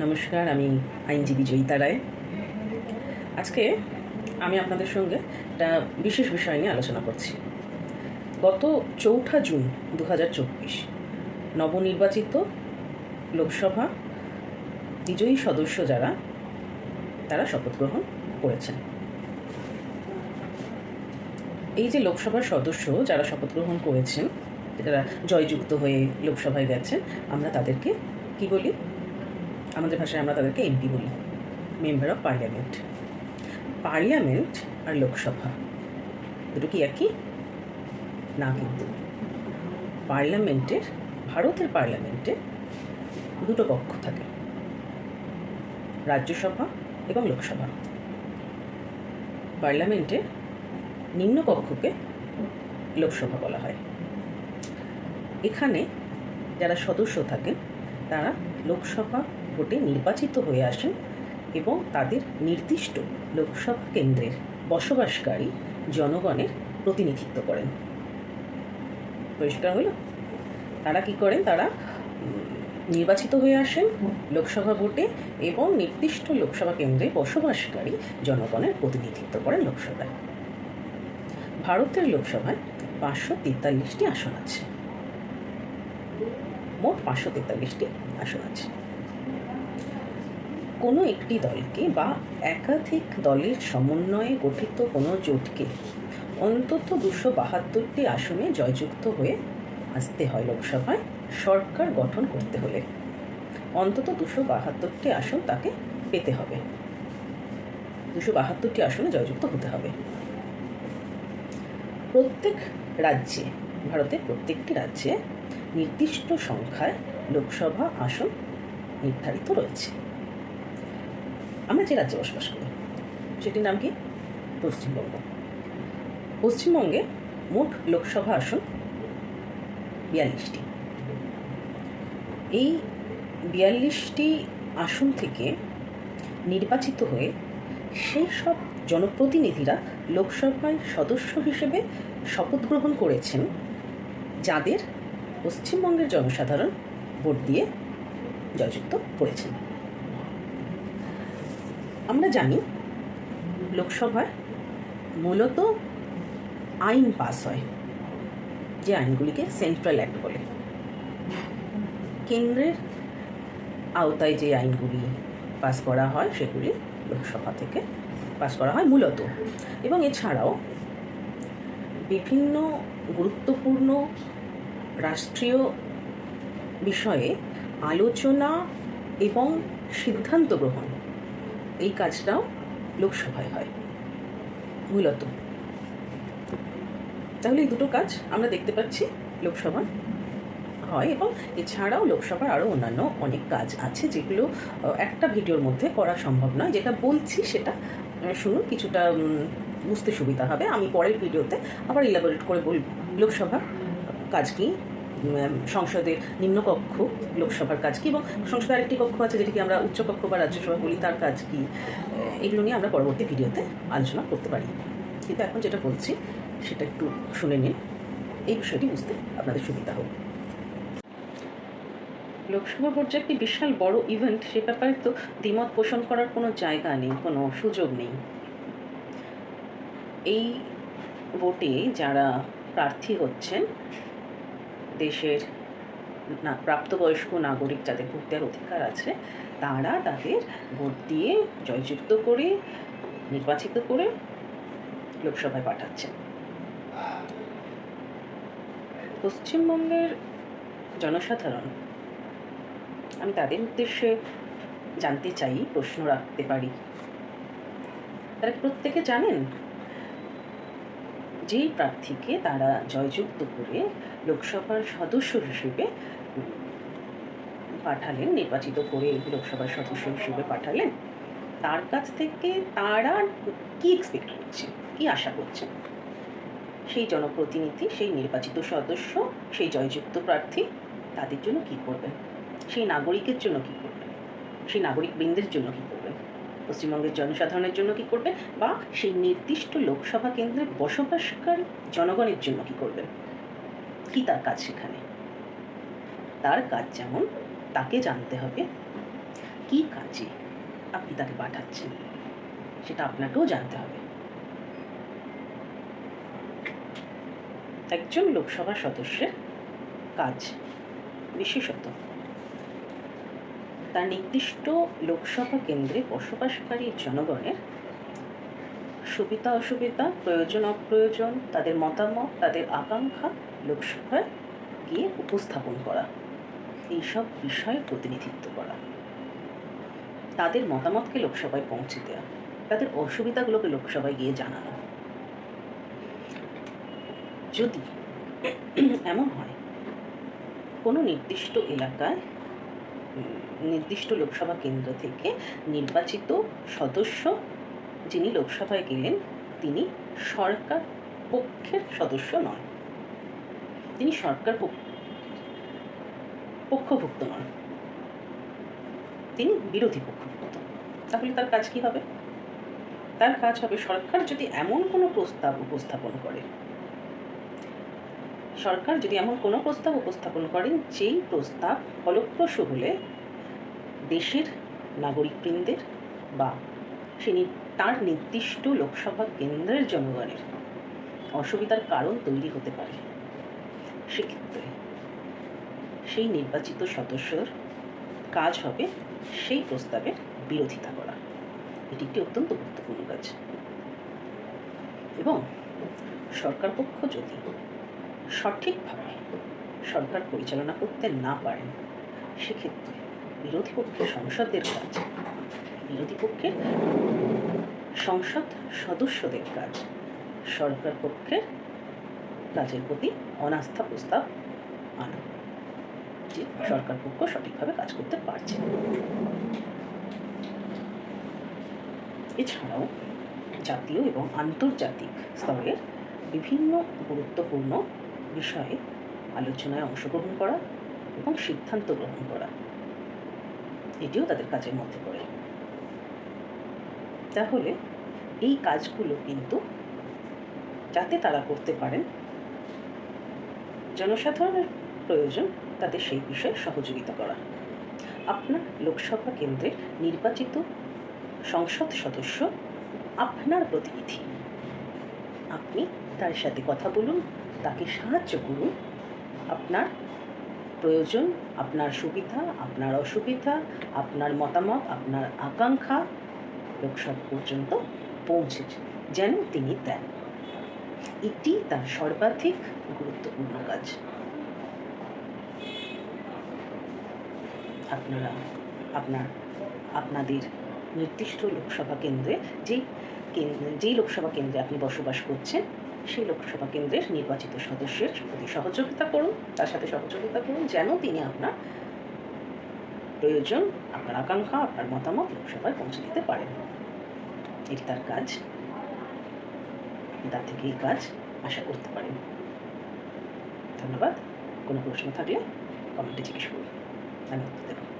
নমস্কার, আমি আইনজীবী জয়িতা রায়। আজকে আমি আপনাদের সঙ্গে একটা বিশেষ বিষয় নিয়ে আলোচনা করছি। গত চৌঠা জুন দু হাজার চব্বিশ নবনির্বাচিত লোকসভা বিজয়ী সদস্য যারা, তারা শপথ গ্রহণ করেছেন। এই যে লোকসভার সদস্য যারা শপথ গ্রহণ করেছেন, যারা জয়যুক্ত হয়ে লোকসভায় গেছেন, আমরা তাদেরকে কি বলি? আমাদের ভাষায় আমরা তাদেরকে এমপি বলি মেম্বার অফ পার্লামেন্ট পার্লামেন্ট আর লোকসভা, দুটো কি একই? না কিন্তু। পার্লামেন্টের, ভারতের পার্লামেন্টে দুটো কক্ষ থাকে, রাজ্যসভা এবং লোকসভা। পার্লামেন্টে নিম্নকক্ষকে লোকসভা বলা হয়। এখানে যারা সদস্য থাকেন, তারা লোকসভা ভোটে নির্বাচিত হয়ে আসেন এবং তাদের নির্দিষ্ট লোকসভা কেন্দ্রের বসবাসকারী জনগণের প্রতিনিধিত্ব করেন। পরিষ্কার হলো? তারা কি করেন? তারা নির্বাচিত হয়ে আসেন লোকসভা ভোটে এবং নির্দিষ্ট লোকসভা কেন্দ্রে বসবাসকারী জনগণের প্রতিনিধিত্ব করেন লোকসভায়। ভারতের লোকসভায় পাঁচশো তেতাল্লিশটি আসন আছে। মোট পাঁচশো তেতাল্লিশটি আসন আছে। কোনো একটি দলকে বা একাধিক দলের সমন্বয়ে গঠিত কোনো জোটকে অন্তত দুশো বাহাত্তরটি আসনে জয়যুক্ত হয়ে আসতে হয় লোকসভায় সরকার গঠন করতে হলে। অন্তত দুশো বাহাত্তরটি আসন তাকে পেতে হবে। দুশো বাহাত্তরটি আসনে জয়যুক্ত হতে হবে। প্রত্যেক রাজ্যে, ভারতের প্রত্যেকটি রাজ্যে নির্দিষ্ট সংখ্যায় লোকসভা আসন নির্ধারিত রয়েছে। আমরা যে রাজ্যে বসবাস করি, সেটির নাম কি? পশ্চিমবঙ্গ। পশ্চিমবঙ্গে মোট লোকসভা আসন বিয়াল্লিশটি। এই বিয়াল্লিশটি আসন থেকে নির্বাচিত হয়ে সেই সব জনপ্রতিনিধিরা লোকসভায় সদস্য হিসেবে শপথ গ্রহণ করেছেন, যাদের পশ্চিমবঙ্গের জনসাধারণ ভোট দিয়ে জয়যুক্ত করেছেন। আমরা জানি লোকসভায় মূলত আইন পাস হয়, যে আইনগুলিকে সেন্ট্রাল অ্যাক্ট বলে। কেন্দ্রের আওতায় যে আইনগুলি পাস করা হয়, সেগুলি লোকসভা থেকে পাস করা হয় মূলত। এবং এছাড়াও বিভিন্ন গুরুত্বপূর্ণ রাষ্ট্রীয় বিষয়ে আলোচনা এবং সিদ্ধান্ত গ্রহণ এই কাজটাও লোকসভায় হয়। মূলত। তাহলে এই দুটো কাজ আমরা দেখতে পাচ্ছি লোকসভা হয় এবং এছাড়াও লোকসভার আরও অন্যান্য অনেক কাজ আছে যেগুলো একটা ভিডিওর মধ্যে করা সম্ভব নয়। যেটা বলছি সেটা শুনুন, কিছুটা বুঝতে সুবিধা হবে। আমি পরের ভিডিওতে আবার ইলাবোরেট করে বলব লোকসভা কাজ কি সংসদের নিম্নকক্ষ লোকসভার কাজ কি এবং সংসদের আরেকটি কক্ষ আছে যেটিকে আমরা উচ্চকক্ষ বা রাজ্যসভা বলি, তার কাজ কি? এগুলো নিয়ে আমরা পরবর্তী ভিডিওতে আলোচনা করতে পারি। কিন্তু এখন যেটা বলছি, সেটা একটু শুনে নিন। এই বিষয়টি বুঝতে আপনাদের সুবিধা হোক। লোকসভা ভোট যে একটি বিশাল বড় ইভেন্ট সে ব্যাপারে তো দ্বিমত পোষণ করার কোনো জায়গা নেই, কোনো সুযোগ নেই। এই ভোটে যারা প্রার্থী হচ্ছেন দেশের না, প্রাপ্তবয়স্ক নাগরিক যাদের ভোট দেওয়ার অধিকার আছে, তারা তাদের ভোট দিয়ে জয়যুক্ত করে, নির্বাচিত করে লোকসভায় পাঠাচ্ছেন। পশ্চিমবঙ্গের জনসাধারণ, আমি তাদের উদ্দেশ্যে জানতে চাই, প্রশ্ন রাখতে পারি। তারা প্রত্যেকে জানেন যেই প্রার্থীকে তারা জয়যুক্ত করে লোকসভার সদস্য হিসেবে পাঠালেন, নির্বাচিত করে লোকসভার সদস্য হিসেবে পাঠালেন, তার কাছ থেকে তারা কি এক্সপেক্ট করছে? কি আশা করছেন সেই জনপ্রতিনিধি, সেই নির্বাচিত সদস্য, সেই জয়যুক্ত প্রার্থী, তাদের জন্য কি করবেন সেই নাগরিকের জন্য কি করবেন সেই নাগরিক বৃন্দের জন্য কি করবেন পশ্চিমবঙ্গের জনসাধারণের জন্য কি করবেন বা সেই নির্দিষ্ট লোকসভা কেন্দ্রে বসবাসকারী জনগণের জন্য কি করবেন কি তার কাজ সেখানে? তার কাজ যেমন তাকে জানতে হবে, কী কাজে আপনি তাকে পাঠাচ্ছেন, সেটা আপনাকেও জানতে হবে। একজন লোকসভা সদস্যের কাজ বিশেষত তার নির্দিষ্ট লোকসভা কেন্দ্রে বসবাসকারী জনগণের সুবিধা, অসুবিধা, প্রয়োজন, অপ্রয়োজন, তাদের মতামত, তাদের আকাঙ্ক্ষা লোকসভায় গিয়ে উপস্থাপন করা, এইসব বিষয়ে প্রতিনিধিত্ব করা। তাদের মতামতকে লোকসভায় পৌঁছে দেওয়া তাদের অসুবিধাগুলোকে লোকসভায় গিয়ে জানানো। যদি এমন হয়, কোনো নির্দিষ্ট এলাকায় নির্দিষ্ট লোকসভা কেন্দ্র থেকে নির্বাচিত সদস্য যিনি লোকসভায় গেলেন, তিনি সরকার পক্ষের সদস্য নন। তিনি সরকার পক্ষ- পক্ষভুক্ত নন। তিনি বিরোধী পক্ষভুক্ত। তাহলে তার কাজ কি হবে? তার কাজ হবে সরকার যদি এমন কোনো প্রস্তাব উপস্থাপন করে সরকার যদি এমন কোনো প্রস্তাব উপস্থাপন করেন যেই প্রস্তাব ফলপ্রসূ হলে দেশের নাগরিকবৃন্দের বা সে তার নির্দিষ্ট লোকসভা কেন্দ্রের জনগণের অসুবিধার কারণ তৈরি হতে পারে। সেক্ষেত্রে সেই নির্বাচিত সদস্যর কাজ হবে সেই প্রস্তাবের বিরোধিতা করা। এটি একটি অত্যন্ত গুরুত্বপূর্ণ কাজ। এবং সরকার পক্ষ যদি সঠিকভাবে সরকার পরিচালনা করতে না পারেন, সেক্ষেত্রে বিরোধী পক্ষের সংসদের কাজ, বিরোধী পক্ষের সংসদ সদস্যদের কাজ, সরকার পক্ষের কাজের প্রতি অনাস্থা প্রস্তাব আনা, যে সরকার পক্ষ সঠিকভাবে কাজ করতে পারছে। এছাড়াও জাতীয় এবং আন্তর্জাতিক স্তরের বিভিন্ন গুরুত্বপূর্ণ বিষয়ে আলোচনায় অংশগ্রহণ করা এবং সিদ্ধান্ত গ্রহণ করা। এটিও তাদের কাজের মধ্যে পড়ে। তাহলে এই কাজগুলো কিন্তু যাতে তারা করতে পারেন, জনসাধারণের প্রয়োজন তাদের সেই বিষয়ে সহযোগিতা করা। আপনার লোকসভা কেন্দ্রে নির্বাচিত সংসদ সদস্য আপনার প্রতিনিধি। আপনি তার সাথে কথা বলুন তাকে সাহায্য করুন। আপনার প্রয়োজন, আপনার সুবিধা, আপনার অসুবিধা, আপনার মতামত, আপনার আকাঙ্ক্ষা লোকসভা পর্যন্ত পৌঁছে যেন তিনি দেন। এটি তার সর্বাধিক গুরুত্বপূর্ণ কাজ। আপনারা, আপনার, আপনাদের নির্দিষ্ট লোকসভা কেন্দ্রে যেই কেন্দ্রে যেই লোকসভা কেন্দ্রে আপনি বসবাস করছেন সেই লোকসভা কেন্দ্রের নির্বাচিত সদস্যের প্রতি সহযোগিতা করুন। তার সাথে সহযোগিতা করুন যেন তিনি আপনার প্রয়োজন, আপনার আকাঙ্ক্ষা, আপনার মতামত লোকসভায় পৌঁছে দিতে পারেন। এটি তার কাজ। তার থেকে এই কাজ আশা করতে পারেন। ধন্যবাদ। কোনো প্রশ্ন থাকলে কমেন্টে জিজ্ঞেস করুন। আমি উত্তর দেবো।